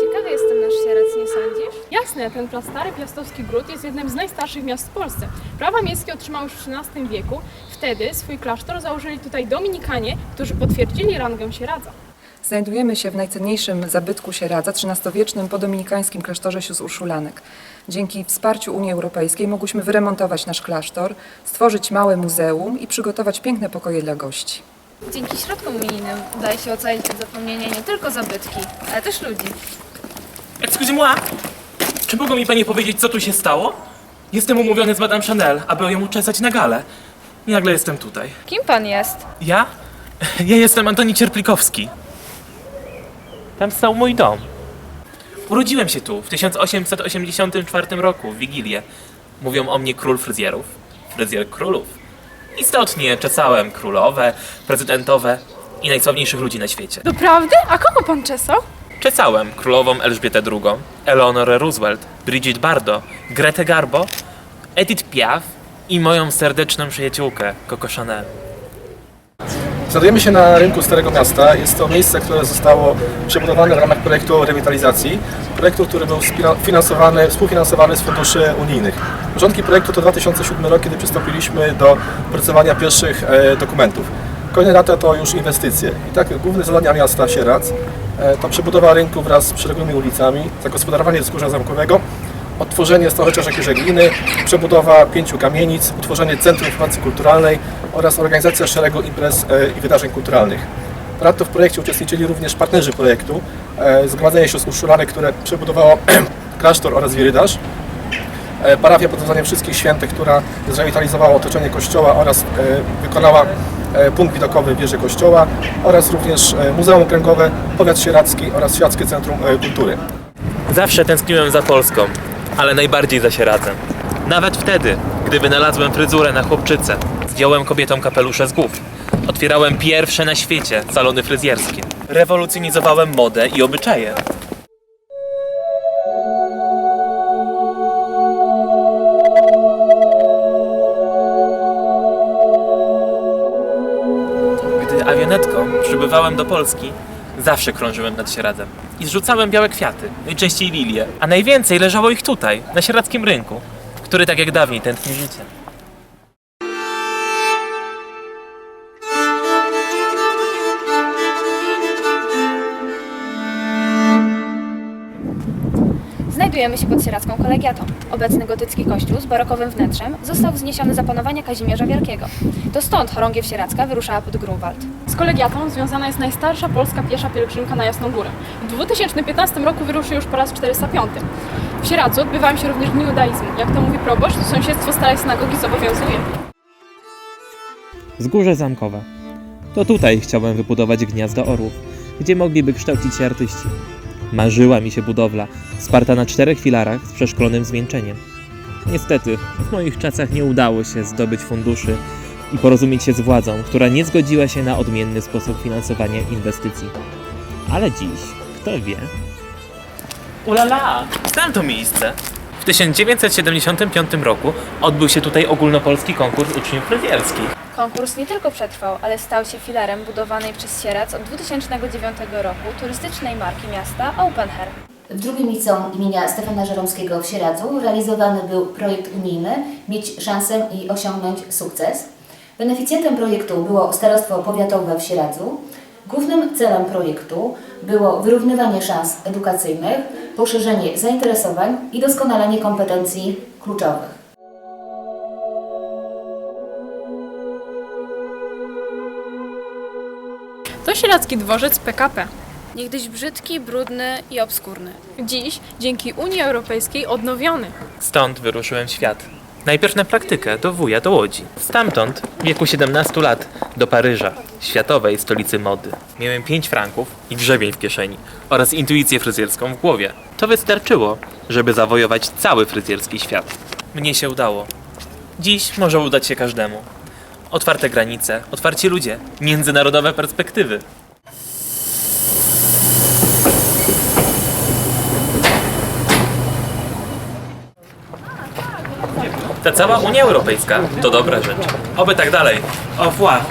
Ciekawy jest ten nasz sierec, nie sądzisz? Jasne, ten prastary piastowski gród jest jednym z najstarszych miast w Polsce. Prawa miejskie otrzymał już w XIII wieku. Wtedy swój klasztor założyli tutaj dominikanie, którzy potwierdzili rangę sieradza. Znajdujemy się w najcenniejszym zabytku Sieradza, XIII-wiecznym podominikańskim klasztorze sióstr Urszulanek. Dzięki wsparciu Unii Europejskiej mogłyśmy wyremontować nasz klasztor, stworzyć małe muzeum i przygotować piękne pokoje dla gości. Dzięki środkom unijnym udaje się ocalić od zapomnienia nie tylko zabytki, ale też ludzi. Excusez-moi! Czy mogą mi panie powiedzieć, co tu się stało? Jestem umówiony z Madame Chanel, aby ją uczesać na galę. I nagle jestem tutaj. Kim pan jest? Ja? Ja jestem Antoni Cierplikowski. Tam stał mój dom. Urodziłem się tu w 1884 roku, w Wigilię. Mówią o mnie król fryzjerów. Fryzjer królów. Istotnie czesałem królowe, prezydentowe i najsławniejszych ludzi na świecie. Doprawdy? A kogo pan czesał? Czesałem królową Elżbietę II, Eleonorę Roosevelt, Brigitte Bardot, Gretę Garbo, Edith Piaf i moją serdeczną przyjaciółkę Coco Chanel. Znajdujemy się na rynku Starego Miasta. Jest to miejsce, które zostało przebudowane w ramach projektu rewitalizacji. Projektu, który był finansowany, współfinansowany z funduszy unijnych. Początki projektu to 2007 rok, kiedy przystąpiliśmy do opracowania pierwszych e, dokumentów. Kolejne lata to już inwestycje. I tak główne zadania miasta Sieradz e, to przebudowa rynku wraz z przyległymi ulicami, zagospodarowanie wzgórza zamkowego, odtworzenie rzeki Żegliny, przebudowa pięciu kamienic, utworzenie Centrum Informacji Kulturalnej oraz organizacja szeregu imprez e, i wydarzeń kulturalnych. Ponadto w projekcie uczestniczyli również partnerzy projektu, e, Zgromadzenie Sióstr Uszczulanek, które przebudowało klasztor oraz wirydarz, e, parafia pod Wszystkich Świętych, która zrewitalizowała otoczenie kościoła oraz wykonała punkt widokowy wieży kościoła oraz również Muzeum Okręgowe, Powiat Sieradzki oraz Świackie Centrum Kultury. Zawsze tęskniłem za Polską, ale najbardziej za Sieradzem. Nawet wtedy, gdy wynalazłem fryzurę na chłopczycę, zdjąłem kobietom kapelusze z głów. Otwierałem pierwsze na świecie salony fryzjerskie. Rewolucjonizowałem modę i obyczaje. Gdy awionetką przybywałem do Polski, zawsze krążyłem nad Sieradzem i zrzucałem białe kwiaty, najczęściej lilie, a najwięcej leżało ich tutaj, na sieradzkim rynku, który tak jak dawniej tętni życiem. Znajdujemy się pod sieradzką kolegiatą. Obecny gotycki kościół z barokowym wnętrzem został wzniesiony za panowania Kazimierza Wielkiego. To stąd chorągiew sieradzka wyruszała pod Grunwald. Z kolegiatą związana jest najstarsza polska piesza pielgrzymka na Jasną Górę. W 2015 roku wyruszy już po raz 405. W Sieradzu odbywają się również dni judaizmu. Jak to mówi proboszcz, sąsiedztwo starej synagogi zobowiązuje. Wzgórze Zamkowe. To tutaj chciałem wybudować gniazdo orłów, gdzie mogliby kształcić się artyści. Marzyła mi się budowla, sparta na czterech filarach z przeszklonym zwieńczeniem. Niestety, w moich czasach nie udało się zdobyć funduszy i porozumieć się z władzą, która nie zgodziła się na odmienny sposób finansowania inwestycji. Ale dziś, kto wie, Ulala! Znam to miejsce! W 1975 roku odbył się tutaj ogólnopolski konkurs uczniów fryzjerskich. Konkurs nie tylko przetrwał, ale stał się filarem budowanej przez Sieradz od 2009 roku turystycznej marki miasta Open Hair. W drugim liceum imienia Stefana Żeromskiego w Sieradzu realizowany był projekt unijny Mieć szansę i osiągnąć sukces. Beneficjentem projektu było Starostwo Powiatowe w Sieradzu. Głównym celem projektu było wyrównywanie szans edukacyjnych, poszerzenie zainteresowań i doskonalenie kompetencji kluczowych. To sieradzki dworzec PKP. Niegdyś brzydki, brudny i obskurny. Dziś, dzięki Unii Europejskiej, odnowiony. Stąd wyruszyłem w świat. Najpierw na praktykę do wuja do Łodzi. Stamtąd, w wieku 17 lat, do Paryża, światowej stolicy mody. Miałem 5 franków i grzebień w kieszeni oraz intuicję fryzjerską w głowie. To wystarczyło, żeby zawojować cały fryzjerski świat. Mnie się udało. Dziś może udać się każdemu otwarte granice, otwarci ludzie, międzynarodowe perspektywy. Ta cała Unia Europejska to dobra rzecz. Oby tak dalej. Au revoir.